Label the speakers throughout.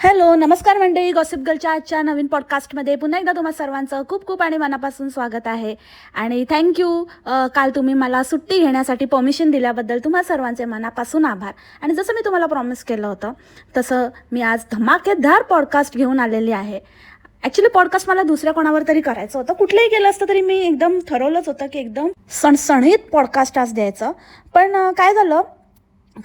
Speaker 1: Hello नमस्कार मंडळी. Gossip गर्लच्या आजच्या नवीन पॉडकास्टमध्ये पुन्हा एकदा तुम्हा सर्वांचं खूप खूप आणि मनापासून स्वागत आहे. आणि थँक्यू काल तुम्ही मला सुट्टी घेण्यासाठी परमिशन दिल्याबद्दल तुम्हा सर्वांचे मनापासून आभार. आणि जसं मी तुम्हाला प्रॉमिस केलं होतं तसं मी आज धमाकेदार पॉडकास्ट घेऊन आलेली आहे. ॲक्च्युली पॉडकास्ट मला दुसऱ्या कोणावर तरी करायचं होतं. कुठलंही केलं असतं तरी मी एकदम ठरवलंच होतं की एकदम सणसणीत पॉडकास्ट आज द्यायचं. पण काय झालं?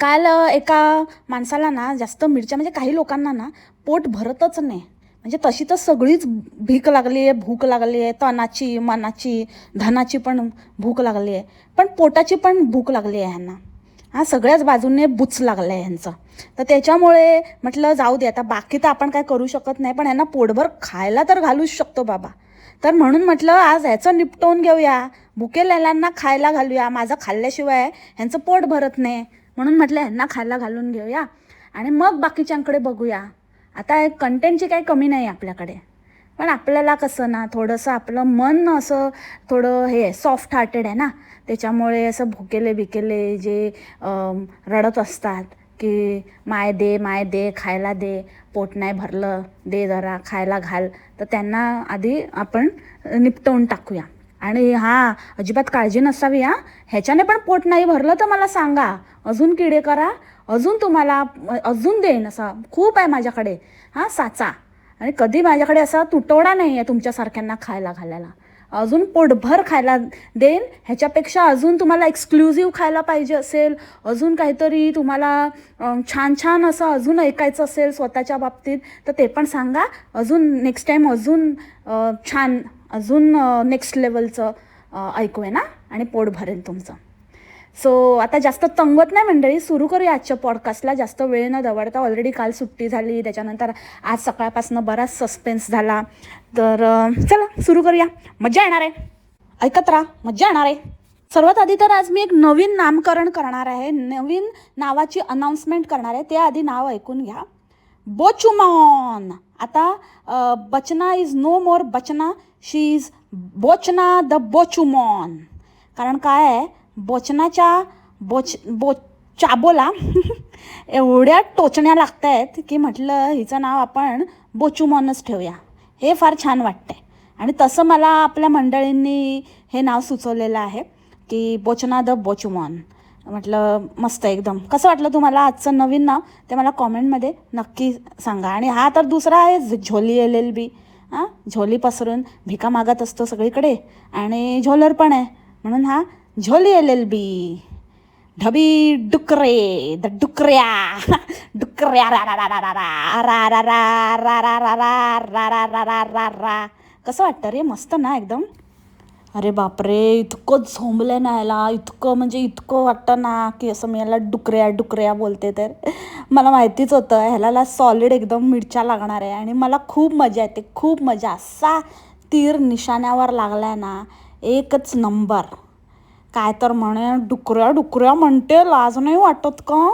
Speaker 1: काल एका माणसाला ना जास्त मिरच्या म्हणजे काही लोकांना ना पोट भरतच नाही. म्हणजे तशी तर सगळीच भीक लागली आहे भूक लागली आहे तणाची मनाची धनाची पण भूक लागली आहे. पण पोटाची पण भूक लागली आहे ह्यांना. हा सगळ्याच बाजूने बुच लागलं आहे ह्यांचं. तर त्याच्यामुळे म्हटलं जाऊ दे आता बाकी तर आपण काय करू शकत नाही पण ह्यांना पोटभर खायला तर घालूच शकतो बाबा. तर म्हणून म्हटलं आज ह्याचं निपटवून घेऊया. भुकेलेल्यांना खायला घालूया. माझं खाल्ल्याशिवाय ह्यांचं पोट भरत नाही. म्हणून म्हटलं ह्यांना खायला घालून घेऊया आणि मग बाकीच्यांकडे बघूया. आता कंटेंटची काही कमी नाही आपल्याकडे. पण आपल्याला कसं ना थोडंसं आपलं मन असं थोडं हे सॉफ्ट हार्टेड आहे ना. त्याच्यामुळे असं भुकेले बिकेले जे रडत असतात की माय दे माय दे खायला दे पोट नाही भरलं दे जरा खायला घाल. तर त्यांना आधी आपण निपटवून टाकूया. आणि हां अजिबात काळजी नसावी हां. ह्याच्याने पण पोट नाही भरलं तर मला सांगा. अजून किडे करा. अजून तुम्हाला अजून देईन असा. खूप आहे माझ्याकडे. हां साचा. आणि कधी माझ्याकडे असा तुटवडा नाही आहे तुमच्यासारख्यांना खायला घालायला. अजून पोटभर खायला देईन. ह्याच्यापेक्षा अजून तुम्हाला एक्सक्लुझिव्ह खायला पाहिजे असेल. अजून काहीतरी तुम्हाला छान छान असं अजून ऐकायचं असेल स्वतःच्या बाबतीत तर ते पण सांगा. अजून नेक्स्ट टाईम अजून छान अजून नेक्स्ट लेवलचं ऐकूया ना? आणि पोट भरेल तुमचं. सो आता जास्त तंगत नाही मंडळी सुरू करूया आजच्या पॉडकास्टला जास्त वेळ न दवडता ऑलरेडी काल सुट्टी झाली. त्याच्यानंतर आज सकाळपासून बराच सस्पेन्स झाला. तर चला सुरू करूया. मज्जा येणार आहे. ऐकत राहा मज्जा येणार आहे. सर्वात आधी तर आज मी एक नवीन नामकरण करणार आहे. नवीन नावाची अनाऊन्समेंट करणार आहे. त्याआधी नाव ऐकून घ्या. बोचुमॉन! आता बचना इज नो मोर बचना. शी इज बोचना द बोचुमॉन कारण काय आहे? बोचनाच्या बोच बो चाबोला एवढ्या टोचण्या लागत आहेत की म्हटलं हिचं नाव आपण बोचुमॉनच ठेवूया. हे फार छान वाटतंय. आणि तसं मला आपल्या मंडळींनी हे नाव सुचवलेलं आहे की बोचना द बोचुमॉन म्हटलं मस्त एकदम कसं वाटलं तुम्हाला आजचं नवीन नाव ते मला कॉमेंटमध्ये नक्की सांगा आणि हा तर दुसरा आहे झोली एल एल बी हां झोली पसरून भिका मागत असतो सगळीकडे आणि झोलर पण आहे म्हणून हा झोली एल एल बी ढबी डुकरे द डुकऱ्या डुकऱ्या रा रा रा रा रा रा रा रा रा रा रा रा रा रा रा रा रा रा कसं वाटतं रे मस्त ना एकदम अरे बापरे इतकं झोंबलं ना याला इतकं म्हणजे इतकं वाटतं ना की असं मी याला डुकऱ्या डुकऱ्या बोलते तर. मला माहितीच होतं ह्याला सॉलिड एकदम मिरच्या लागणार आहे आणि मला खूप मजा येते खूप मजा. असा तीर निशाण्यावर लागलाय ना एकच नंबर. काय तर म्हणे डुकऱ्या डुकऱ्या म्हणते लाज नाही वाटत का?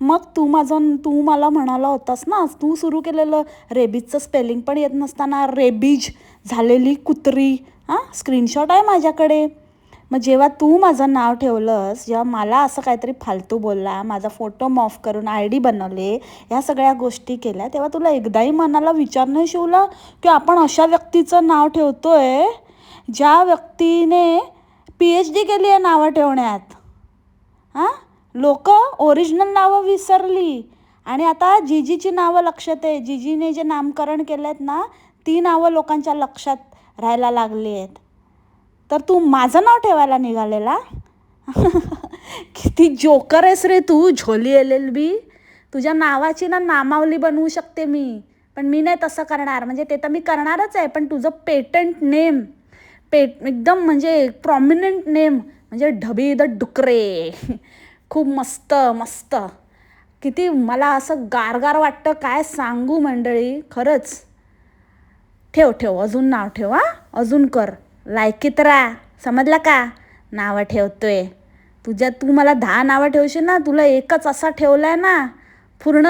Speaker 1: मग तू माझं तू मला म्हणाला होतास ना तू सुरू केलेलं रेबीजचं स्पेलिंग पण येत नसताना रेबीज झालेली कुत्री. हां स्क्रीनशॉट आहे माझ्याकडे. मग जेव्हा तू माझं नाव ठेवलंस जेव्हा मला असं काहीतरी फालतू बोलला माझा फोटो मॉफ करून आय डी बनवले ह्या सगळ्या गोष्टी केल्या तेव्हा तुला एकदाही मनाला विचार नाही शिवला की आपण अशा व्यक्तीचं नाव ठेवतो आहे ज्या व्यक्तीने पी एच डी केली आहे नावं ठेवण्यात. हां लोक ओरिजिनल नावं विसरली. आणि आता जीजीची नावं लक्षात आहे. जिजीने जे नामकरण केलं आहेत ना ती नावं लोकांच्या लक्षात राहायला लागली आहेत. तर तू माझं नाव ठेवायला निघालेला? किती जोकर आहेस रे तू झोली एल एल बी. तुझ्या नावाची ना नामावली बनवू शकते मी पण मी नाही तसं करणार. म्हणजे ते तर मी करणारच आहे पण तुझं पेटंट नेम पेट एकदम म्हणजे प्रॉमिनंट नेम म्हणजे ढबी द डुकरे. खूप मस्त मस्त. किती मला असं गारगार वाटतं काय सांगू मंडळी खरंच. ठेव ठेव. अजून नाव ठेव हा. अजून कर. लायकीत राहा. समजला का? नावं ठेवतोय. तुझ्या तू मला दहा नावं ठेवशील ना तुला एकच असा ठेवला आहे ना. पूर्ण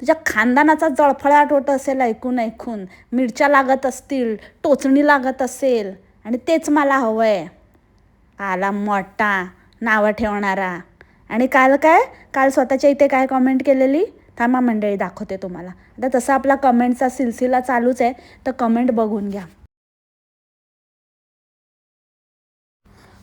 Speaker 1: तुझ्या खानदानाचा जळफळाट होत असेल ऐकून ऐकून. मिरच्या लागत असतील टोचणी लागत असेल आणि तेच मला हवं आहे आला मोठा नावं ठेवणारा. आणि काल काय? काल स्वतःच्या इथे काय कॉमेंट केलेली? थांबा मंडळी दाखवते तुम्हाला. आता तसा आपला कमेंटचा सिलसिला चालूच आहे तर कमेंट बघून घ्या.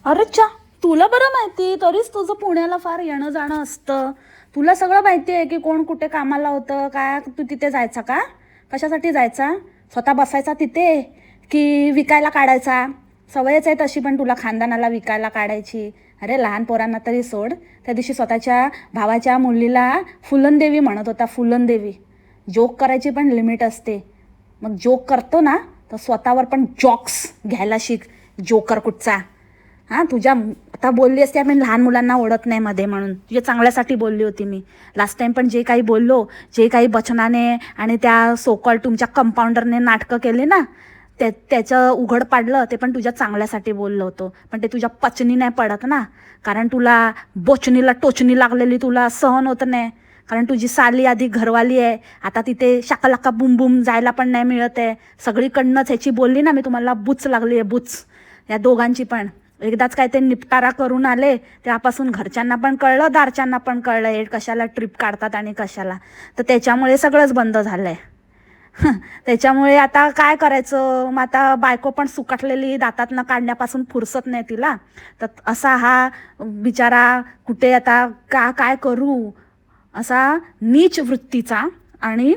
Speaker 1: अरे चा तुला बरं माहिती तरीच तुझं पुण्याला फार येणं जाणं असतं. तुला सगळं माहिती आहे की कोण कुठे कामाला होतं काय तू तिथे जायचा का? कशासाठी जायचा? स्वतः बसायचा तिथे? की विकायला काढायचा? सवयच आहे तशी पण तुला खानदानाला विकायला काढायची. अरे लहान पोरांना तरी सोड. त्या दिवशी स्वतःच्या भावाच्या मुलीला फुलनदेवी म्हणत होता फुलनदेवी जोक करायची पण लिमिट असते. मग जोक करतो ना तर स्वतःवर पण जॉक्स घ्यायला शिक. जोकर कुठचा? हां तुझ्या आता बोलली असते आपण लहान मुलांना ओढत नाही मध्ये म्हणून. तुझ्या चांगल्यासाठी बोलली होती मी. लास्ट टाइम पण जे काही बोललो जे काही बचनाने आणि त्या सोकॉल तुमच्या कंपाऊंडरने नाटकं केली ना त्या त्याचं उघड पाडलं ते पण तुझ्या चांगल्यासाठी बोललं होतं. पण ते तुझ्या पचनी नाही पडत ना. कारण तुला बोचणीला टोचणी लागलेली तुला सहन होत नाही. कारण तुझी साली आधी घरवाली आहे. आता तिथे शाकालाका बुम बुम जायला पण नाही मिळत आहे. सगळीकडनंच ह्याची बोलली ना मी तुम्हाला बुच लागली आहे बुच. या दोघांची पण. एकदाच काय ते निपटारा करून आले त्यापासून घरच्यांना पण कळलं दारच्यांना पण कळलं हे कशाला ट्रिप काढतात आणि कशाला. तर त्याच्यामुळे सगळंच बंद झालं आहे त्याच्यामुळे आता काय करायचं? मग आता बायको पण सुकटलेली दातातनं काढण्यापासून फुरसत नाही तिला. तर असा हा बिचारा कुठे आता का काय करू? असा नीच वृत्तीचा आणि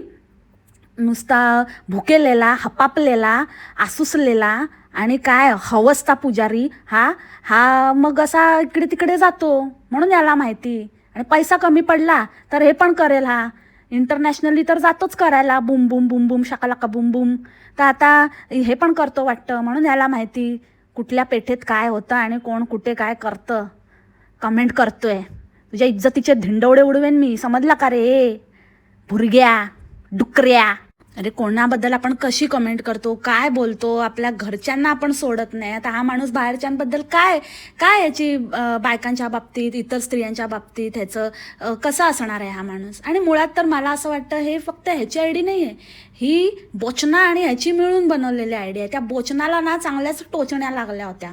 Speaker 1: नुसता भुकेलेला हपापलेला आसुसलेला आणि काय हवसता पुजारी हा हा मग असा इकडे तिकडे जातो म्हणून याला माहिती. आणि पैसा कमी पडला तर हे पण करेल हा. इंटरनॅशनली तर जातोच करायला. बुम बुम बुम बुम शाकालाका बुम बुम. तर आता हे पण करतो वाटतं. म्हणून याला माहिती कुठल्या पेठेत काय होतं आणि कोण कुठे काय करतं. कमेंट करतोय. तुझ्या इज्जतीचे धिंडवडे उडवेन मी. समजला का रे? भुरग्या डुकऱ्या. अरे कोणाबद्दल आपण कशी कमेंट करतो काय बोलतो आपल्या घरच्यांना आपण सोडत नाही. आता हा माणूस बाहेरच्यांबद्दल काय काय याची बायकांच्या बाबतीत इतर स्त्रियांच्या बाबतीत ह्याचं कसं असणार आहे हा माणूस? आणि मुळात तर मला असं वाटतं हे फक्त ह्याची आयडी नाही आहे ही बोचना आणि ह्याची मिळून बनवलेली आयडी आहे. त्या बोचनाला ना चांगल्याच टोचण्या लागल्या होत्या.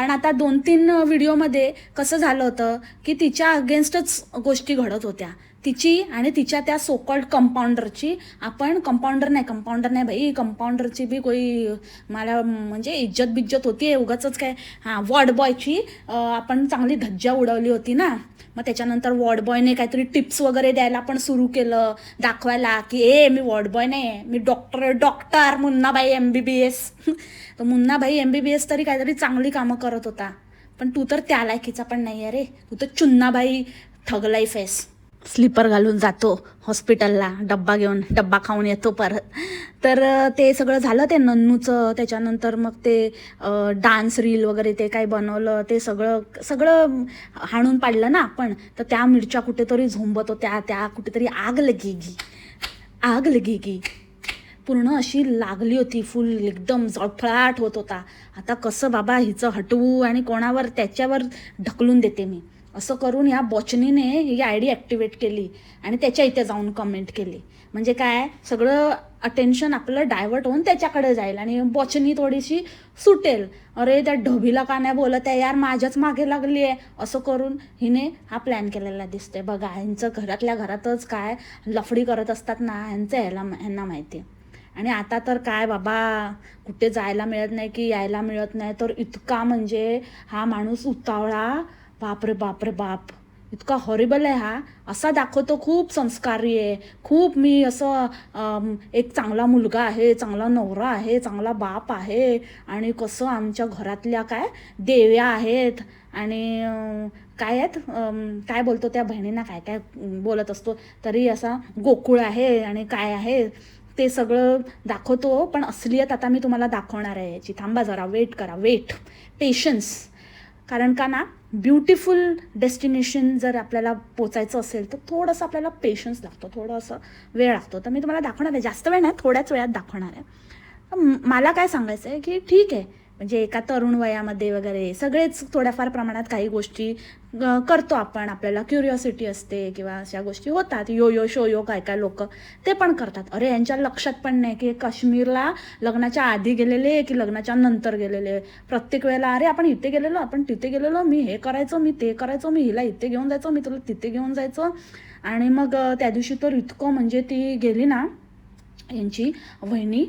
Speaker 1: कारण आता दोन तीन व्हिडिओमध्ये कसं झालं होतं की तिच्या अगेन्स्टच गोष्टी घडत होत्या. तिची आणि तिच्या त्या सोकॉल्ड कंपाऊंडरची आपण कंपाऊंडर नाही कंपाऊंडर नाही भाई कंपाऊंडरची बी कोई मला म्हणजे इज्जत बिज्जत होती उगाच काय. हां वॉर्ड बॉयची आपण चांगली धज्जा उडवली होती ना. मग त्याच्यानंतर वॉर्ड बॉयने काहीतरी टिप्स वगैरे द्यायला पण सुरू केलं दाखवायला की ए मी वॉर्ड बॉय नाही मी doctor doctor Munnabhai M B B S तर Munnabhai M B B S तरी काहीतरी चांगली कामं करत होता. पण तू तर त्या लायकीचा पण नाही आहे रे. तू तर चुन्नाबाई ठगलाई फेस. स्लीपर घालून जातो हॉस्पिटलला डब्बा घेऊन डब्बा खाऊन येतो परत. तर ते सगळं झालं ते नन्नूचं. त्याच्यानंतर मग ते डान्स रील वगैरे ते काही बनवलं. ते सगळं सगळं हाणून पाडलं ना आपण. तर त्या मिरच्या कुठेतरी झोंबत होत्या. त्या कुठेतरी आग लगी गी. आग लगी गी. पूर्ण अशी लागली होती. फुल एकदम जळफळाट होत होता. आता कसं बाबा हिचं हटवू आणि कोणावर त्याच्यावर ढकलून देते मी. असं करून या बॉचनीने ही आय डी ॲक्टिवेट केली आणि त्याच्या इथे जाऊन कमेंट केली. म्हणजे काय सगळं अटेन्शन आपलं डायव्हर्ट होऊन त्याच्याकडे जाईल आणि बॉचनी थोडीशी सुटेल. अरे त्या ढोबीला का नाही बोलत आहे? यार माझ्याच मागे लागली आहे. असं करून हिने हा प्लॅन केलेला दिसतोय. बघा ह्यांचं घरातल्या घरातच काय लफडी करत असतात ना ह्यांचं ह्याला ह्यांना माहिती आहे. आणि आता तर काय बाबा कुठे जायला मिळत नाही की यायला मिळत नाही तर इतका म्हणजे हा माणूस उतावळा. बापरे बापरे बाप. इतका हॉरिबल आहे हा. असा दाखवतो खूप संस्कारी आहे. खूप मी असं एक चांगला मुलगा आहे चांगला नवरा आहे चांगला बाप आहे आणि कसं आमच्या घरातल्या काय देव्या आहेत आणि काय आहेत? काय बोलतो त्या बहिणींना? काय काय बोलत असतो? तरी असा गोकुळ आहे आणि काय आहे? ते सगळं दाखवतो पण असलियत आता मी तुम्हाला दाखवणार आहे याची. थांबा जरा वेट करा वेट पेशन्स कारण का ना ब्युटिफुल डेस्टिनेशन जर आपल्याला पोचायचं असेल तर थोडंसं आपल्याला पेशन्स लागतो थोडं असं वेळ लागतो. तर मी तुम्हाला दाखवणार आहे जास्त वेळ नाही थोड्याच वेळात दाखवणार आहे. मला काय सांगायचं आहे की ठीक आहे म्हणजे एका तरुण वयामध्ये वगैरे सगळेच थोड्याफार प्रमाणात काही गोष्टी करतो आपण. आपल्याला क्युरिओसिटी असते किंवा अशा गोष्टी होतात. यो यो शो यो काय काय लोक ते पण करतात. अरे यांच्या लक्षात पण नाही की काश्मीरला लग्नाच्या आधी गेलेले की लग्नाच्या नंतर गेलेले. प्रत्येक वेळेला अरे आपण इथे गेलेलो आपण तिथे गेलेलो मी हे करायचो मी ते करायचो मी हिला इथे घेऊन जायचो मी तुला तिथे घेऊन जायचो. आणि मग त्या दिवशी तर इतकं म्हणजे ती गेली ना यांची वहिनी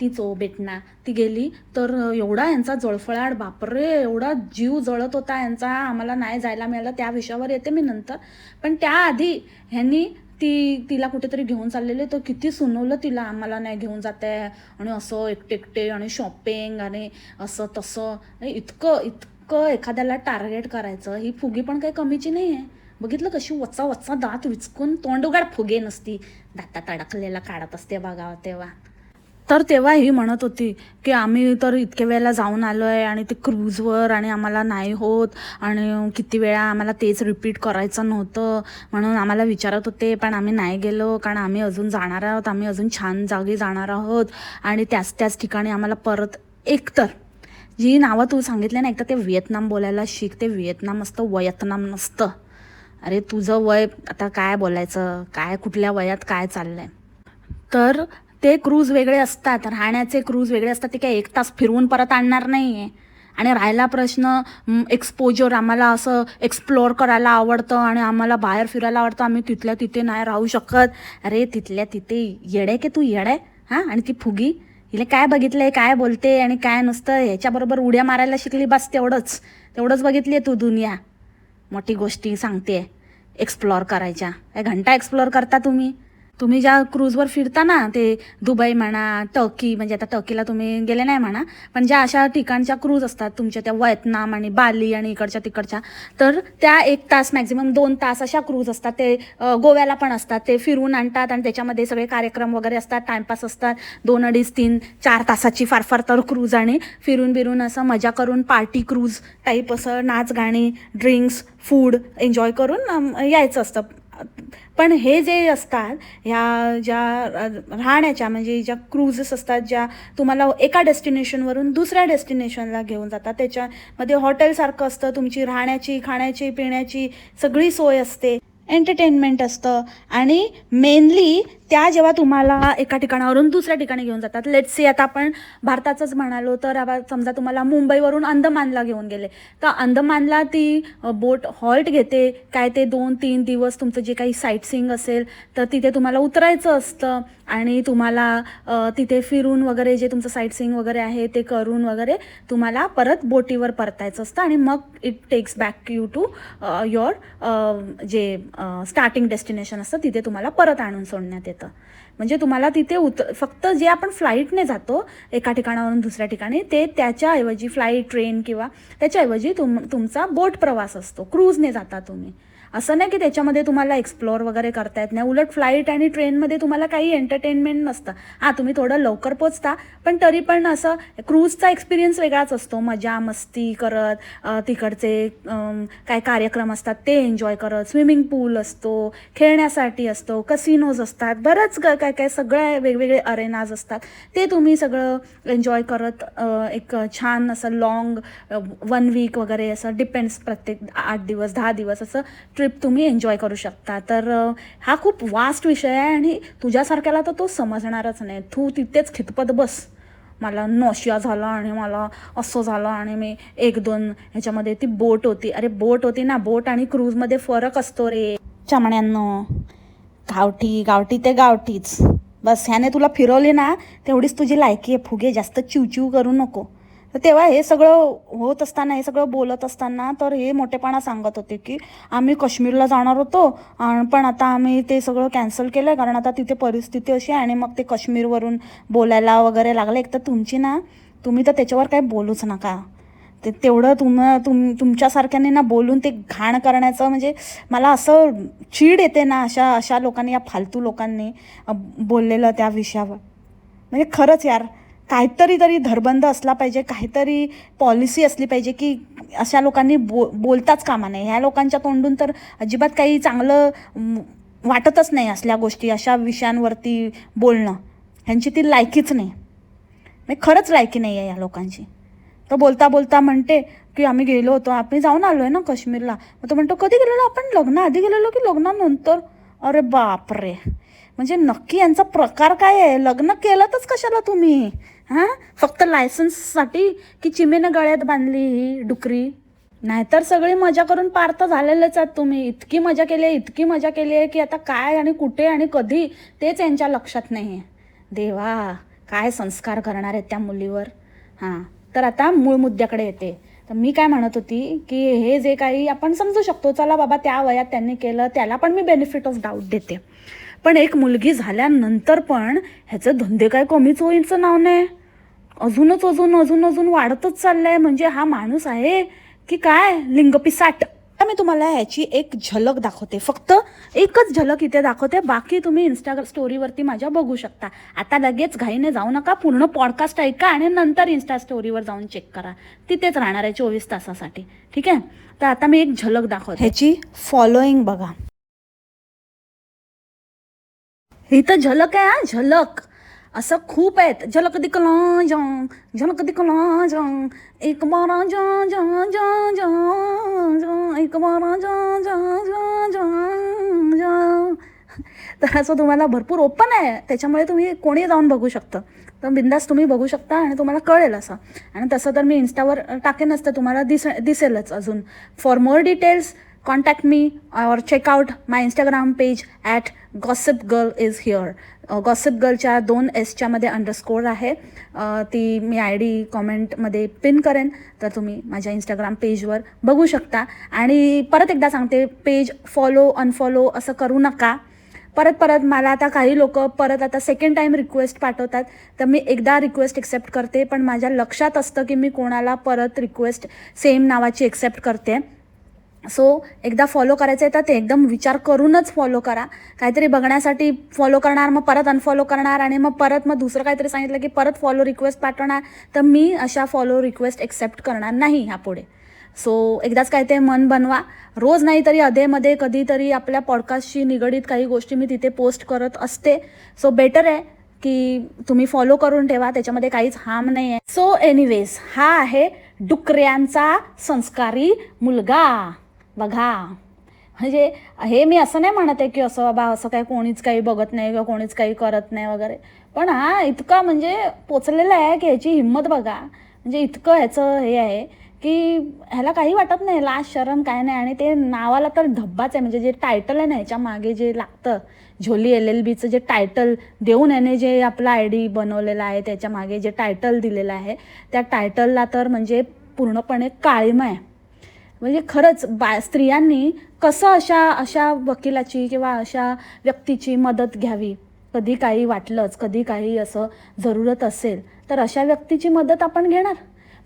Speaker 1: ती चो बेटना. ती गेली. तर एवढा यांचा जळफळाट बापरे! एवढा जीव जळत होता यांचा. आम्हाला नाही जायला मिळालं. त्या विषयावर येते मी नंतर. पण त्याआधी ह्यांनी ती तिला कुठेतरी घेऊन चाललेले. तर किती सुनवलं तिला. आम्हाला नाही घेऊन जाते आणि असं एकटे एकटे आणि शॉपिंग आणि असं तसं. इतकं इतकं एखाद्याला टार्गेट करायचं. ही फुगी पण काही कमीची नाही आहे बघितलं कशी वचा वचा दात विचकून तोंड फुगे नसती. दातात अडकलेला काढत असते बघावं तेव्हा. तर तेव्हा ही म्हणत होती की आम्ही तर इतक्या वेळेला जाऊन आलो आहे आणि ते क्रूजवर आणि आम्हाला नाही होत आणि किती वेळा आम्हाला तेच रिपीट करायचं नव्हतं म्हणून आम्हाला विचारत होते पण आम्ही नाही गेलो कारण आम्ही अजून जाणार आहोत आम्ही अजून छान जागी जाणार आहोत. आणि त्याच त्याच ठिकाणी आम्हाला परत एकतर जी नावं तू सांगितले ना एकतर ते व्हिएतनाम बोलायला शिक ते व्हिएतनाम असतं वयतनाम नसतं. अरे तुझं वय आता काय बोलायचं? काय कुठल्या वयात काय चाललंय? तर ते क्रूज वेगळे असतात. राहण्याचे क्रूज वेगळे असतात. ते काय एक तास फिरवून परत आणणार नाही आहे आणि राहिला प्रश्न एक्सपोजर आम्हाला असं एक्सप्लोअर करायला आवडतं आणि आम्हाला बाहेर फिरायला आवडतं. आम्ही तिथल्या तिथे नाही राहू शकत. अरे तिथल्या तिथे येडे की तू येडे? हां? आणि ती फुगी? हिला काय बघितलंय? काय बोलते? आणि काय नसतं? ह्याच्याबरोबर उड्या मारायला शिकली बस तेवढंच. तेवढंच बघितली आहे तू दुनिया. मोठी गोष्टी सांगते. एक्सप्लोअर करायच्या. घंटा एक्सप्लोअर करता तुम्ही? तुम्ही ज्या क्रूजवर फिरता ना ते दुबई म्हणा टर्की म्हणजे आता टर्कीला तुम्ही गेले नाही म्हणा पण ज्या अशा ठिकाणच्या क्रूज असतात तुमच्या त्या वयतनाम आणि बाली आणि इकडच्या तिकडच्या तर त्या एक तास मॅक्झिमम दोन तास अशा क्रूज असतात. ते गोव्याला पण असतात. ते फिरून आणतात आणि त्याच्यामध्ये सगळे कार्यक्रम वगैरे असतात. टाइमपास असतात. दोन अडीच तीन चार तासाची फार फार तर क्रूज आणि फिरून बिरून असं मजा करून पार्टी क्रूज टाईप असं नाच गाणी ड्रिंक्स फूड एन्जॉय करून यायचं असतं. पण हे जे असतात ह्या ज्या राहण्याच्या म्हणजे ज्या क्रूजेस असतात ज्या तुम्हाला एका डेस्टिनेशनवरून दुसऱ्या डेस्टिनेशनला घेऊन जातात त्याच्यामध्ये हॉटेलसारखं असतं तुमची राहण्याची खाण्याची पिण्याची सगळी सोय असते. एंटरटेनमेंट असतं. आणि मेनली त्या जेव्हा तुम्हाला एका ठिकाणावरून दुसऱ्या ठिकाणी घेऊन जातात. लेट सी आता आपण भारताचंच म्हणालो तर आता समजा तुम्हाला मुंबईवरून अंदमानला घेऊन गेले. तर अंदमानला ती बोट हॉल्ट घेते. काय ते दोन तीन दिवस तुमचं जे काही साईट सीइंग असेल तर तिथे तुम्हाला उतरायचं असतं. आणि तुम्हाला तिथे फिरून वगैरे जे तुमचं साईटसिंग वगैरे आहे ते करून वगैरे तुम्हाला परत बोटीवर परतायचं असतं आणि मग it takes back you to your जे स्टार्टिंग डेस्टिनेशन असतं तिथे तुम्हाला परत आणून सोडण्यात येतं. म्हणजे तुम्हाला तिथे उत फक्त जे आपण फ्लाईटने जातो एका ठिकाणावरून दुसऱ्या ठिकाणी ते त्याच्याऐवजी फ्लाईट ट्रेन किंवा त्याच्याऐवजी तुम तुमचा बोट प्रवास असतो. क्रूजने जाता तुम्ही. असं नाही की त्याच्यामध्ये तुम्हाला एक्सप्लोअर वगैरे करता येत नाही. उलट फ्लाईट आणि ट्रेनमध्ये तुम्हाला काही एंटरटेनमेंट नसतं. हां तुम्ही थोडं लवकर पोचता पण तरी पण असं क्रूजचा एक्सपिरियन्स वेगळाच असतो. मजा मस्ती करत तिकडचे काय कार्यक्रम असतात ते एन्जॉय करत. स्विमिंग पूल असतो खेळण्यासाठी असतो कसिनोज असतात बरंच ग- काय काय सगळ्या वेगवेगळे अरेनाज असतात. ते तुम्ही सगळं एन्जॉय करत एक छान असं लॉंग वन वीक वगैरे असं डिपेंड्स प्रत्येक आठ दिवस दहा दिवस असं ट्रिप तुम्ही एन्जॉय करू शकता. तर हा खूप वास्ट विषय आहे आणि तुझ्यासारख्याला तर तो समजणारच नाही. तू तिथेच खितपत बस. मला नोशिया झाला आणि मला असं झालं आणि मी एक दोन ह्याच्यामध्ये ती बोट होती. अरे बोट होती ना बोट आणि क्रूजमध्ये फरक असतो रे. चमण्यांनो गावठी गावठी ते गावठीच. बस ह्याने तुला फिरवली ना तेवढीच तुझी लायकी आहे. फुगे जास्त चिवचिव करू नको. तर तेव्हा हे सगळं होत असताना हे सगळं बोलत असताना तर हे मोठेपणा सांगत होते की आम्ही काश्मीरला जाणार होतो पण आता आम्ही ते सगळं कॅन्सल केलं आहे कारण आता तिथे परिस्थिती अशी आहे आणि मग ते काश्मीरवरून बोलायला वगैरे लागलं. एक तर तुमची ना तुम्ही तर त्याच्यावर काही बोलूच नका. ते तेवढं तुम तुम तुमच्यासारख्याने ना बोलून ते घाण करण्याचं म्हणजे मला असं चीड येते ना अशा अशा लोकांनी या फालतू लोकांनी बोललेलं त्या विषयावर. म्हणजे खरंच यार काहीतरी तरी धरबंद असला पाहिजे काहीतरी पॉलिसी असली पाहिजे की अशा लोकांनी बो बोलताच कामा नाही ह्या लोकांच्या तोंडून तर अजिबात काही चांगलं वाटतच नाही असल्या गोष्टी अशा विषयांवरती बोलणं. ह्यांची ती लायकीच नाही. म्हणजे खरंच लायकी नाही आहे या लोकांची. तर बोलता बोलता म्हणते की आम्ही गेलो होतो आम्ही जाऊन आलो आहे ना काश्मीरला. मग तो म्हणतो कधी गेलेलो आपण लग्न? आधी गेलेलो की लग्नानंतर? अरे बापरे! म्हणजे नक्की यांचा प्रकार काय आहे? लग्न केलंतच कशाला तुम्ही? हां? फक्त लायसन्ससाठी की चिमेनं गळ्यात बांधली ही डुकरी? नाहीतर सगळी मजा करून पार तर झालेलेच आहात तुम्ही. इतकी मजा केली आहे इतकी मजा केली आहे की आता काय आणि कुठे आणि कधी तेच यांच्या लक्षात नाही आहे देवा काय संस्कार करणार आहेत त्या मुलीवर? हां तर आता मूळ मुद्द्याकडे येते. तर मी काय म्हणत होती की हे जे काही आपण समजू शकतो चला बाबा त्या वयात त्यांनी केलं त्याला पण मी बेनिफिट ऑफ डाऊट देते. पण एक मुलगी झाल्यानंतर पण ह्याचे धंदे काय कमीच होईलचं नाव नाही. अजूनच अजून अजून अजून वाढतच चाललंय. म्हणजे हा माणूस आहे की काय? लिंगपिसाट मी तुम्हाला ह्याची एक झलक दाखवते. फक्त एकच झलक इथे दाखवते. बाकी तुम्ही इंस्टाग्राम स्टोरीवरती माझ्या बघू शकता. आता लगेच घाईने जाऊ नका. पूर्ण पॉडकास्ट ऐका आणि नंतर इन्स्टा स्टोरीवर जाऊन चेक करा. तिथेच राहणार आहे चोवीस तासासाठी. ठीक आहे? तर आता मी एक झलक दाखवते. ह्याची फॉलोईंग बघा. ही तर झलक आहे हा झलक. असं खूप आहेत. झलक दिकला जा झलक दिकला जा. एक बारा जा जा जा जा जा. एक बारा जा जा जा जा जा. तर असं तुम्हाला भरपूर ओपन आहे. त्याच्यामुळे तुम्ही कोणी जाऊन बघू शकतं. तर बिंदास तुम्ही बघू शकता आणि तुम्हाला कळेल असं. आणि तसं तर मी इन्स्टावर टाकेनच तर तुम्हाला दिस दिसेलच अजून. For more details contact me or check out my Instagram page at gossip girl is here gossip गर्लच्या दोन एसच्यामध्ये अंडरस्कोर आहे. Uh, ती मी आय डी कॉमेंटमध्ये पिन करेन. तर तुम्ही माझ्या इंस्टाग्राम पेजवर बघू शकता. आणि परत एकदा सांगते पेज फॉलो अनफॉलो असं करू नका. परत परत मला आता काही लोक परत आता सेकंड टाईम रिक्वेस्ट पाठवतात. तर मी एकदा रिक्वेस्ट एक्सेप्ट करते पण माझ्या लक्षात असतं की मी कोणाला परत रिक्वेस्ट सेम नावाची एक्सेप्ट करते. सो एकदा फॉलो करायचं आहे तर ते एकदम विचार करूनच फॉलो करा. काहीतरी बघण्यासाठी फॉलो करणार मग परत अनफॉलो करणार आणि मग परत मग दुसरं काहीतरी सांगितलं की परत फॉलो रिक्वेस्ट पाठवणार तर मी अशा फॉलो रिक्वेस्ट एक्सेप्ट करणार नाही ह्यापुढे. सो एकदाच काय ते मन बनवा. रोज नाही तरी अधेमध्ये कधीतरी आपल्या पॉडकास्टशी निगडीत काही गोष्टी मी तिथे पोस्ट करत असते. सो बेटर आहे की तुम्ही फॉलो करून ठेवा त्याच्यामध्ये काहीच हार्म नाही आहे सो एनिवेज हा आहे डुकऱ्यांचा संस्कारी मुलगा. बघा. म्हणजे हे मी असं नाही म्हणत आहे की असं बाबा असं काय कोणीच काही बघत नाही किंवा कोणीच काही करत नाही वगैरे. पण हा इतका म्हणजे पोचलेला आहे की ह्याची हिंमत बघा. म्हणजे इतकं ह्याचं हे आहे की ह्याला काही वाटत नाही. लाज शरम काय नाही. आणि ते नावाला तर धब्बाच आहे. म्हणजे जे टायटल आहे ना ह्याच्या मागे जे लागतं झोली एल एल बीचं जे टायटल देऊन याने जे आपला आय डी बनवलेला आहे त्याच्यामागे जे टायटल दिलेलं आहे त्या टायटलला तर म्हणजे पूर्णपणे काळीमा आहे. म्हणजे खरंच बा स्त्रियांनी कसं अशा अशा वकिलाची किंवा अशा व्यक्तीची मदत घ्यावी? कधी काही वाटलंच कधी काही असं जरूरत असेल तर अशा व्यक्तीची मदत आपण घेणार?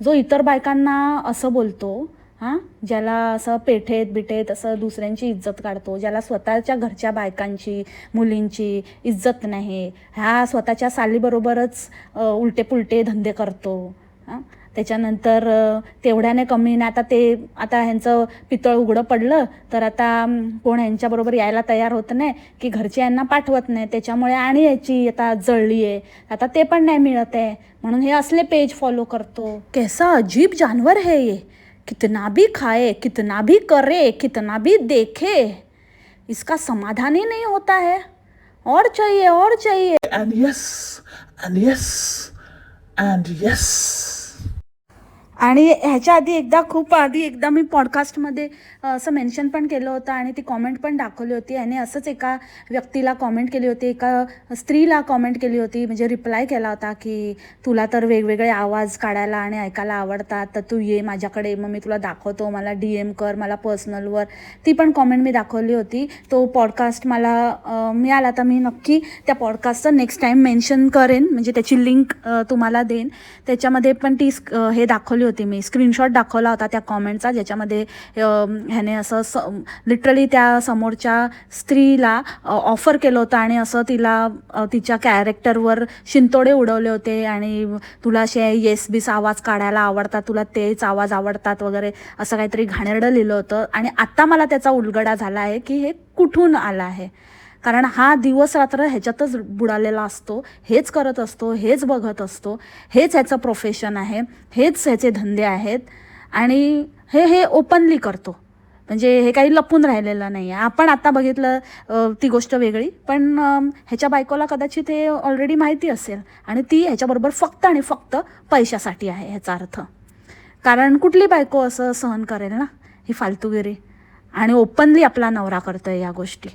Speaker 1: जो इतर बायकांना असं बोलतो हां ज्याला असं पेठेत बिठेत असं दुसऱ्यांची इज्जत काढतो ज्याला स्वतःच्या घरच्या बायकांची मुलींची इज्जत नाही ह्या स्वतःच्या सालीबरोबरच उलटे पुलटे धंदे करतो हां त्याच्यानंतर तेवढ्याने कमी नाही. आता ते आता ह्यांचं पितळ उघडं पडलं तर आता कोण ह्यांच्याबरोबर यायला तयार होत नाही की घरचे यांना पाठवत नाही. त्याच्यामुळे आणि याची आता जळली आहे. आता ते पण नाही मिळत आहे. म्हणून हे असले पेज फॉलो करतो. कैसा अजीब जानवर है ये. कितना भी खाए कितना भी करे कितना भी देखे इसका समाधान ही नहीं होता है। और चाहिए और चाहिए।
Speaker 2: And yes, and yes, and yes.
Speaker 1: आणि ह्याच्या आधी एकदा खूप आधी एकदा मी पॉडकास्टमध्ये असं मेन्शन पण केलं होतं आणि ती कॉमेंट पण दाखवली होती. आणि असंच एका व्यक्तीला कॉमेंट केली होती एका स्त्रीला कॉमेंट केली होती. म्हणजे रिप्लाय केला होता की तुला तर वेगवेगळे आवाज काढायला आणि ऐकायला आवडतात तर तू ये माझ्याकडे मग मी तुला दाखवतो मला डी एम कर मला पर्सनलवर ती पण कॉमेंट मी दाखवली होती. तो पॉडकास्ट मला मिळाला तर मी नक्की त्या पॉडकास्टचं नेक्स्ट टाईम मेन्शन करेन. म्हणजे त्याची लिंक तुम्हाला देईन. त्याच्यामध्ये पण ती स्क- हे दाखवली होती. मी स्क्रीनशॉट दाखवला होता त्या कॉमेंटचा ज्याच्यामध्ये ह्याने असं स लिटरली त्या समोरच्या स्त्रीला ऑफर केलं होतं आणि असं तिला तिच्या कॅरेक्टरवर शिंतोडे उडवले होते आणि तुला असे येस बीस आवाज काढायला आवडतात तुला तेच आवाज आवडतात वगैरे असं काहीतरी घाणेरडं लिहिलं होतं. आणि आत्ता मला त्याचा उलगडा झाला आहे की हे कुठून आलं आहे? कारण हा दिवस रात्र ह्याच्यातच बुडालेला असतो हेच करत असतो हेच बघत असतो हेच ह्याचं प्रोफेशन आहे हेच ह्याचे धंदे आहेत आणि हे हे ओपनली करतो. म्हणजे हे काही लपून राहिलेलं नाही आहे आपण आता बघितलं ती गोष्ट वेगळी पण ह्याच्या बायकोला कदाचित हे ऑलरेडी माहिती असेल आणि ती ह्याच्याबरोबर फक्त आणि फक्त पैशासाठी आहे ह्याचा अर्थ. कारण कुठली बायको असं सहन करेल ना? ही फालतूगिरी. आणि ओपनली आपला नवरा करतोय या गोष्टी.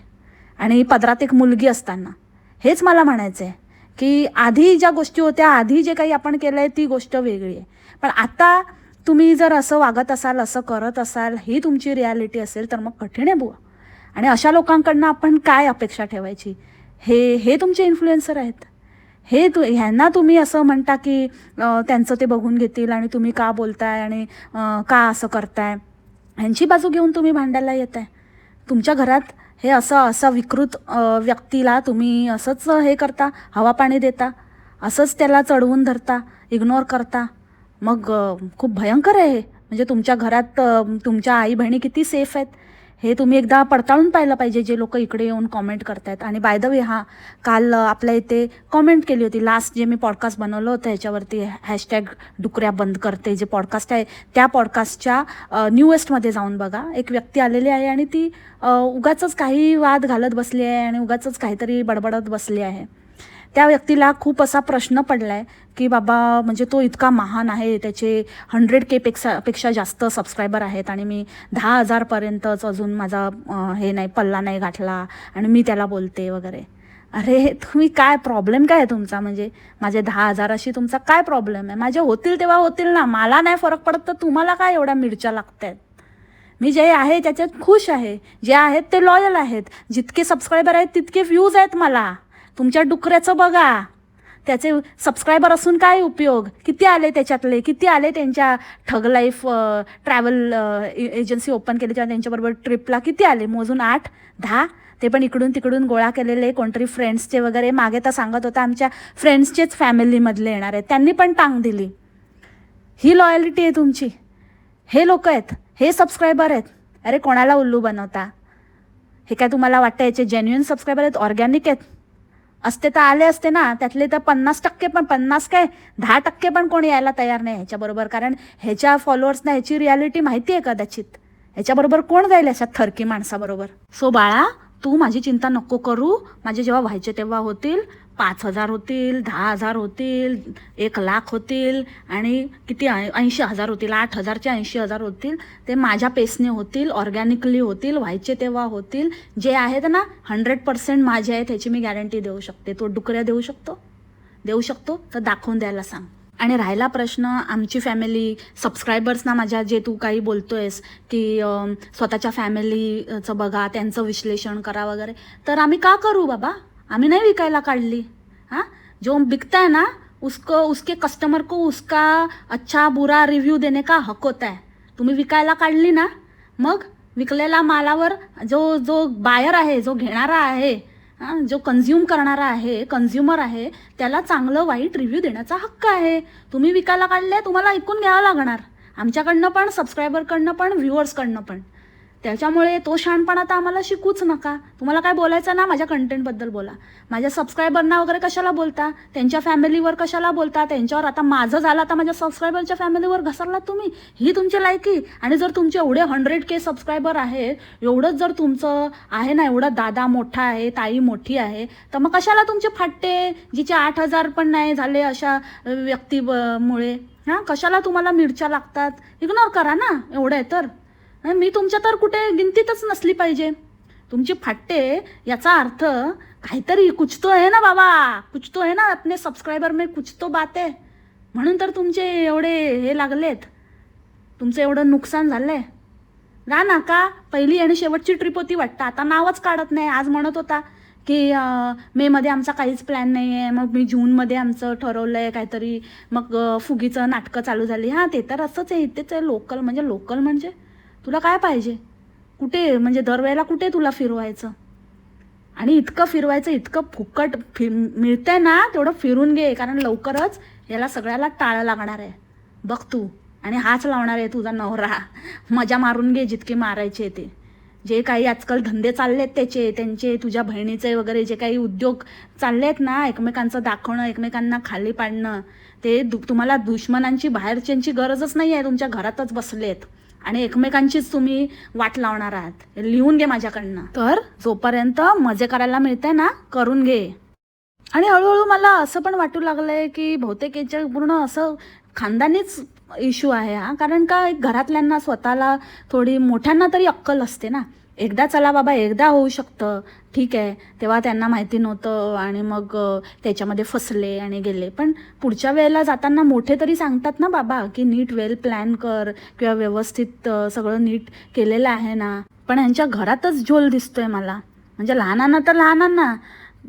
Speaker 1: आणि पदरात एक मुलगी असताना. हेच मला म्हणायचं आहे की आधी ज्या गोष्टी होत्या आधी जे काही आपण केलं आहे ती गोष्ट वेगळी आहे. पण आता तुम्ही जर असं वागत असाल असं करत असाल ही तुमची रियालिटी असेल तर मग कठीण आहे बुवा. आणि अशा लोकांकडनं आपण काय अपेक्षा ठेवायची? हे हे तुमचे इन्फ्लुएन्सर आहेत. हे तु ह्यांना तुम्ही असं म्हणता की त्यांचं ते बघून घेतील आणि तुम्ही का बोलताय आणि का असं करताय? ह्यांची बाजू घेऊन तुम्ही भांडायला येत आहे तुमच्या घरात हे असं असं विकृत व्यक्तीला तुम्ही असंच हे करता हवा पाणी देता असंच त्याला चढवून धरता इग्नोर करता. मग खूप भयंकर आहे हे. म्हणजे तुमच्या घरात तुमच्या आई बहिणी किती सेफ आहेत. हे तुम्ही एकदा पडताळून पाहिलं पाहिजे जे लोक इकडे येऊन कॉमेंट करतायत. आणि बाय द वे हा काल आपल्या इथे कॉमेंट केली होती. लास्ट जे मी पॉडकास्ट बनवलं होतं ह्याच्यावरती हॅशटॅग डुकऱ्या बंद करते जे पॉडकास्ट आहे त्या पॉडकास्टच्या न्यूएस्टमध्ये जाऊन बघा. एक व्यक्ती आलेली आहे आणि ती उगाच काही वाद घालत बसली आहे आणि उगाच काहीतरी बडबडत बसली आहे. त्या व्यक्तीला खूप असा प्रश्न पडला आहे की बाबा म्हणजे तो इतका महान आहे त्याचे हंड्रेड के पेक्षा पेक्षा जास्त सबस्क्रायबर आहेत आणि मी दहा हजारपर्यंतच अजून माझा हे नाही पल्ला नाही गाठला आणि मी त्याला बोलते वगैरे. अरे तुम्ही काय प्रॉब्लेम काय आहे तुमचा? म्हणजे माझे दहा हजाराशी तुमचा काय प्रॉब्लेम आहे? माझे होतील तेव्हा होतील ना. मला नाही फरक पडत तर तुम्हाला काय एवढ्या मिरच्या लागत आहेत मी जे आहे त्याच्यात खुश आहे. जे आहेत ते लॉयल आहेत. जितके सबस्क्रायबर आहेत तितके व्ह्यूज आहेत मला. तुमच्या डुकऱ्याचं बघा. त्याचे सबस्क्रायबर असून काय उपयोग? किती आले त्याच्यातले? किती आले त्यांच्या ठग लाईफ ट्रॅव्हल एजन्सी ओपन केली तेव्हा त्यांच्याबरोबर ट्रिपला किती आले? मोजून आठ? दहा? ते पण इकडून तिकडून गोळा केलेले कोणतरी फ्रेंड्सचे वगैरे. मागे तर सांगत होता आमच्या फ्रेंड्सचेच फॅमिलीमधले येणार आहेत. त्यांनी पण टांग दिली. ही लॉयलिटी आहे तुमची. हे लोक आहेत. हे सबस्क्रायबर आहेत. अरे कोणाला उल्लू बनवता? हे काय तुम्हाला वाटतं याचे जेन्युइन सबस्क्रायबर आहेत? ऑर्गॅनिक आहेत? असते तर आले असते ना त्यातले तर पन्नास टक्के पण पन्नास काय दहा टक्के पण कोणी यायला तयार नाही ह्याच्याबरोबर. कारण ह्याच्या फॉलोअर्सना ह्याची रियालिटी माहिती आहे कदाचित. ह्याच्याबरोबर कोण जाईल अशा थरकी माणसाबरोबर? सो बाळा तू माझी चिंता नको करू. माझे जेव्हा व्हायचे तेव्हा होतील. पाच हजार होतील दहा हजार होतील एक लाख होतील आणि किती ऐंशी हजार होतील आठ हजारचे ऐंशी हजार होतील. ते माझ्या पेसने होतील ऑर्गॅनिकली होतील व्हायचे तेव्हा होतील. जे आहेत ना हंड्रेड पर्सेंट माझे आहेत ह्याची मी गॅरंटी देऊ शकते. तो डुकऱ्या देऊ शकतो? देऊ शकतो? तर दाखवून द्यायला सांग. आणि राहिला प्रश्न आमची फॅमिली सबस्क्रायबर्सना माझ्या जे तू काही बोलतोयस की स्वतःच्या फॅमिलीचं बघा त्यांचं विश्लेषण करा वगैरे. तर आम्ही का करू बाबा? आम्ही नाही विकायला काढली. हाँ? जो बिकता है ना उसको उसके कस्टमर को उसका अच्छा बुरा रिव्ह्यू देणे का हक होता है तुम्ही विकायला काढली ना मग विकलेल्या मालावर जो जो बायर आहे जो घेणारा आहे हां जो कन्झ्युम करणारा आहे कन्झ्युमर आहे त्याला चांगलं वाईट रिव्ह्यू देण्याचा हक्क आहे. तुम्ही विकायला काढले तुम्हाला ऐकून घ्यावं लागणार. आमच्याकडनं पण सबस्क्रायबरकडनं पण व्ह्युअर्सकडनं पण. त्याच्यामुळे तो शहाणपणा तर आम्हाला शिकूच नका. तुम्हाला काय बोलायचं ना माझ्या कंटेंटबद्दल बोला. माझ्या सबस्क्रायबरना वगैरे कशाला बोलता? त्यांच्या फॅमिलीवर कशाला बोलता? त्यांच्यावर आता माझं झालं आता माझ्या सबस्क्रायबरच्या फॅमिलीवर घसरला तुम्ही? ही तुमची लायकी आणि जर तुमचे एवढे हंड्रेड के सबस्क्रायबर आहेत एवढंच जर तुमचं आहे ना एवढं दादा मोठा आहे ताई मोठी आहे तर मग कशाला तुमचे फाटते? जिचे आठ हजार पण नाही झाले अशा व्यक्तीमुळे. हां कशाला तुम्हाला मिरच्या लागतात? इग्नोर करा ना एवढं आहे तर. मी तुमच्या तर कुठे गिनतीतच नसली पाहिजे. तुमची फाटते याचा अर्थ काहीतरी कुछ तो आहे ना बाबा? कुछ तो आहे ना आपले सबस्क्रायबर मी कुछ तो बात. आहे म्हणून तर तुमचे एवढे हे लागलेत. तुमचं एवढं नुकसान झालंय. ना ना का पहिली आणि शेवटची ट्रिप होती वाटतं. आता नावच काढत नाही. आज म्हणत होता की मेमध्ये आमचा काहीच प्लॅन नाही आहे मग मी जूनमध्ये आमचं ठरवलं आहे काहीतरी. मग फुगीचं नाटकं चालू झाली. हां ते तर असंच आहे. इथेच आहे लोकल म्हणजे लोकल म्हणजे? तुला काय पाहिजे? कुठे म्हणजे दरवेळेला कुठे तुला फिरवायचं? आणि इतकं फिरवायचं इतकं फुकट फि मिळतंय ना तेवढं फिरून घे कारण लवकरच याला सगळ्याला टाळं लागणार आहे. बघ तू आणि हाच लावणार आहे तुझा नवरा. मजा मारून घे जितके मारायचे ते. जे काही आजकाल धंदे चाललेत त्याचे त्यांचे तुझ्या बहिणीचे वगैरे जे काही उद्योग चाललेत ना एकमेकांचं दाखवणं एकमेकांना खाली पाडणं ते दु तुम्हाला दुश्मनांची बाहेरच्यांची गरजच नाही आहे तुमच्या घरातच बसलेत. आणि एकमेकांचीच तुम्ही वाट लावणार आहात. लिहून घे माझ्याकडनं. तर? जोपर्यंत मजे करायला मिळते ना करून घे. आणि हळूहळू मला असं पण वाटू लागलंय की बहुतेक याच्या पूर्ण असं खानदानीच इश्यू आहे हा. कारण का घरातल्यांना स्वतःला थोडी मोठ्यांना तरी अक्कल असते ना. एकदा चला बाबा एकदा होऊ शकतं. ठीक आहे. तेव्हा त्यांना माहिती नव्हतं आणि मग त्याच्यामध्ये फसले आणि गेले. पण पुढच्या वेळेला जाताना मोठे तरी सांगतात ना बाबा की नीट वेल प्लॅन कर किंवा व्यवस्थित सगळं नीट केलेलं आहे ना. पण यांच्या घरातच झोल दिसतोय मला. म्हणजे लहानांना तर लहानांना.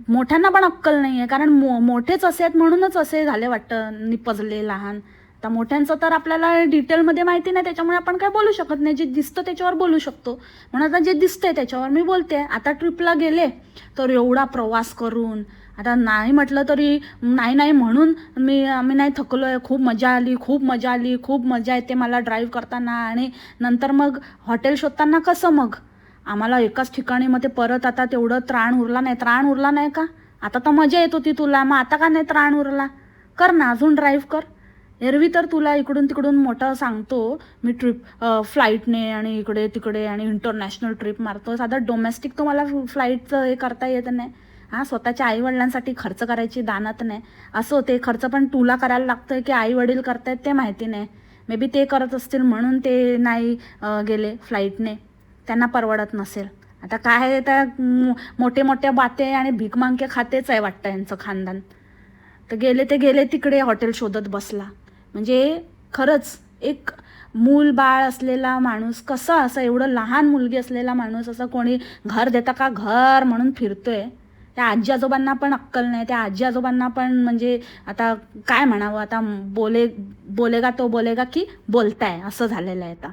Speaker 1: मोठ्यांना पण अक्कल नाही आहे कारण मो मोठेच असे आहेत म्हणूनच असे झाले वाटतं निपजले लहान. आता मोठ्यांचं तर आपल्याला डिटेलमध्ये माहिती नाही त्याच्यामुळे आपण काय बोलू शकत नाही. जे दिसतं त्याच्यावर बोलू शकतो. म्हणून आता जे दिसतंय त्याच्यावर मी बोलते. आता ट्रिपला गेले तर एवढा प्रवास करून आता नाही म्हटलं तरी नाही नाही म्हणून मी आम्ही नाही थकलो आहे खूप मजा आली खूप मजा आली खूप मजा येते मला ड्राईव्ह करताना. आणि नंतर मग हॉटेल शोधताना कसं मग? आम्हाला एकाच ठिकाणी मग ते परत आता तेवढं त्राण उरला नाही. त्राण उरला नाही का? आता तर मजा येत होती तुला. मग आता का नाही त्राण उरला? कर ना अजून ड्राईव्ह कर. एरवी तर तुला इकडून तिकडून मोठं सांगतो मी ट्रिप फ्लाईटने आणि इकडे तिकडे आणि इंटरनॅशनल ट्रिप मारतो. साधं डोमेस्टिक तो मला फ्लाईटचं हे करता येत नाही. हां स्वतःच्या आईवडिलांसाठी खर्च करायची दानत नाही. असं ते खर्च पण तुला करायला लागतं की आई वडील करतायत ते माहिती नाही. मे बी ते करत असतील म्हणून ते नाही गेले फ्लाईटने त्यांना परवडत नसेल. आता काय आहे त्या मो- मोठे मोठ्या बाते आणि भीकमांके खातेच आहे वाटतं यांचं खानदान. तर गेले ते गेले तिकडे हॉटेल शोधत बसला. म्हणजे खरंच एक मूल बाळ असलेला माणूस कसा असं एवढं लहान मुलगी असलेला माणूस असं कोणी घर देता का घर म्हणून फिरतोय? त्या आजी आजोबांना पण अक्कल नाही. त्या आजी आजोबांना पण म्हणजे आता काय म्हणावं? आता बोले बोलेगा तो बोलेगा की बोलताय असं झालेलं आहे आता.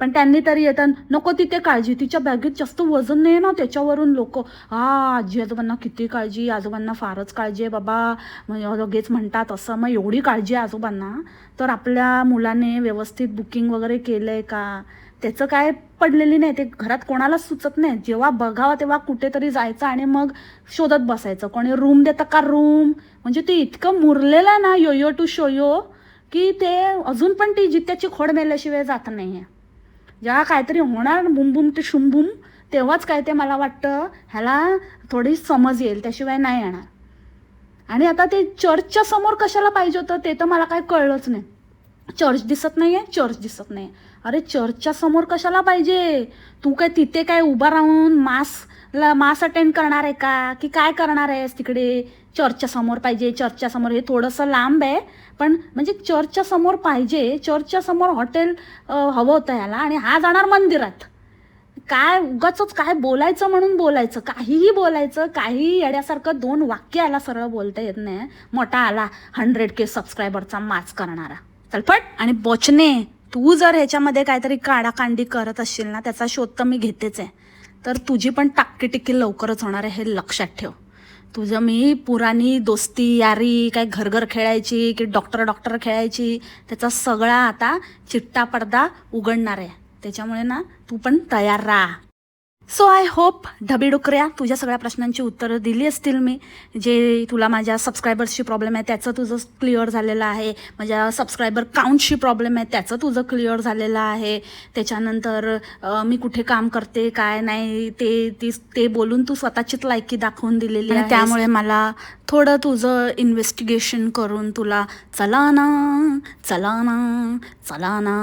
Speaker 1: पण त्यांनी तरी येतात नको तिथे काळजी तिच्या बॅगेत जास्त वजन नाही ना त्याच्यावरून लोक. हा आजी आजोबांना किती काळजी आजोबांना फारच काळजी आहे बाबा. लगेच म्हणतात असं मग एवढी काळजी आहे आजोबांना? तर आपल्या मुलाने व्यवस्थित बुकिंग वगैरे केलं आहे का? त्याचं काय पडलेली नाही ते घरात कोणालाच सुचत नाही. जेव्हा बघावं तेव्हा कुठेतरी जायचं आणि मग शोधत बसायचं. कोणी रूम देतं का रूम? म्हणजे ते इतकं मुरलेलं आहे ना योयो टू शोयो की ते अजून पण ती जित्याची खोड मेल्याशिवाय जात नाही आहे जेव्हा काहीतरी होणार बुमबुम ते शुमबुम तेव्हाच काय ते मला वाटतं ह्याला थोडी समज येईल त्याशिवाय नाही येणार. आणि आता ते चर्चच्या समोर कशाला पाहिजे होतं ते तर मला काय कळलंच नाही. चर्च दिसत नाही आहे चर्च दिसत नाही अरे चर्चच्या समोर कशाला पाहिजे? तू काय तिथे काय उभा राहून मास ला मास अटेंड करणार आहे का? की काय करणार आहेस तिकडे? चर्चच्या समोर पाहिजे चर्चच्या समोर हे थोडंसं लांब आहे पण म्हणजे चर्चच्या समोर पाहिजे चर्चच्या समोर हॉटेल हवं होतं ह्याला आणि हा जाणार मंदिरात. काय उगाच काय बोलायचं म्हणून बोलायचं काहीही बोलायचं काहीही येड्यासारखं दोन वाक्य आला सरळ बोलता येत नाही. मोठा आला हंड्रेड के सबस्क्रायबरचा माच करणारा. चलपट आणि बोचणे तू जर ह्याच्यामध्ये काहीतरी काडाकांडी करत असशील ना त्याचा शोध तर मी घेतेच आहे. तर तुझी पण टाक्की टिक्की लवकरच होणार आहे हे लक्षात ठेव. तुझं मी पुराणी दोस्ती यारी काय घरघर खेळायची की डॉक्टर डॉक्टर खेळायची त्याचा सगळा आता चिट्टा पडदा उघडणार आहे. त्याच्यामुळे ना तू पण तयार राहा. सो आय होप ढबीडुकऱ्या तुझ्या सगळ्या प्रश्नांची उत्तरं दिली असतील मी. जे तुला माझ्या सबस्क्रायबर्सची प्रॉब्लेम आहे त्याचं तुझं क्लिअर झालेलं आहे. माझ्या सबस्क्रायबर काउंटची प्रॉब्लेम आहे त्याचं तुझं क्लिअर झालेलं आहे. त्याच्यानंतर मी कुठे काम करते काय नाही ते ती ते बोलून तू स्वतःचीच लायकी दाखवून दिलेली आहे. त्यामुळे मला थोडं तुझं इन्व्हेस्टिगेशन करून तुला चला ना चला ना चला ना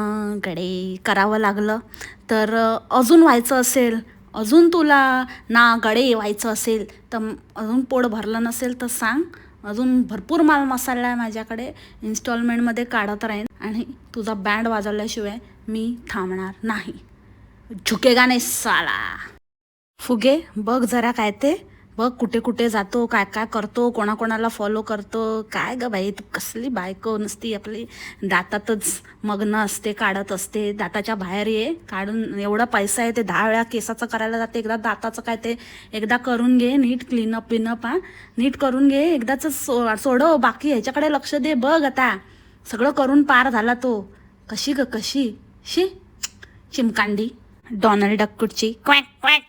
Speaker 1: गडे करावं लागलं. तर अजून व्हायचं असेल अजून तुला ना गडे व्हायचं असेल तर अजून पोट भरलं नसेल तर सांग. अजून भरपूर माल मसाला आहे माझ्याकडे. इन्स्टॉलमेंटमध्ये काढत राहीन. आणि तुझा बँड वाजवल्याशिवाय मी थांबणार नाही. झुकेगा नाही साला. फुगे बघ जरा काय ते. बघ कुठे कुठे जातो काय काय करतो कोणाकोणाला फॉलो करतो. काय ग बाई तू कसली बायको नसती आपली दातातच मग्न असते काढत असते. दाताच्या बाहेर ये काढून एवढा पैसा आहे ते दहा वेळा केसाचं करायला जाते. एकदा दाताचं काय ते एकदा करून घे नीट क्लीनअप पिनअप हा. नीट करून घे एकदाच सो सोडव. बाकी ह्याच्याकडे लक्ष दे बघ आता. सगळं करून पार झाला तो. कशी ग कशी? शी चिमकांडी. Donald डक्कुटची quack quack.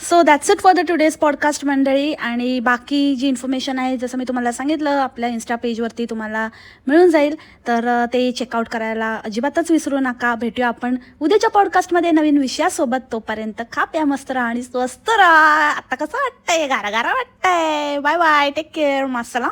Speaker 1: So that's it for the today's podcast मंडळी आणि बाकी जी इन्फॉर्मेशन आहे जसं मी तुम्हाला सांगितलं आपल्या इन्स्टा पेजवरती तुम्हाला मिळून जाईल. तर ते चेकआउट करायला अजिबातच विसरू नका. भेटूया आपण उद्याच्या पॉडकास्टमध्ये नवीन विषयासोबत. तोपर्यंत खा प्या मस्त राहा आणि स्वस्त राहा. आता कसं वाटतंय? गारा गारा वाटतंय. Bye bye take care मासला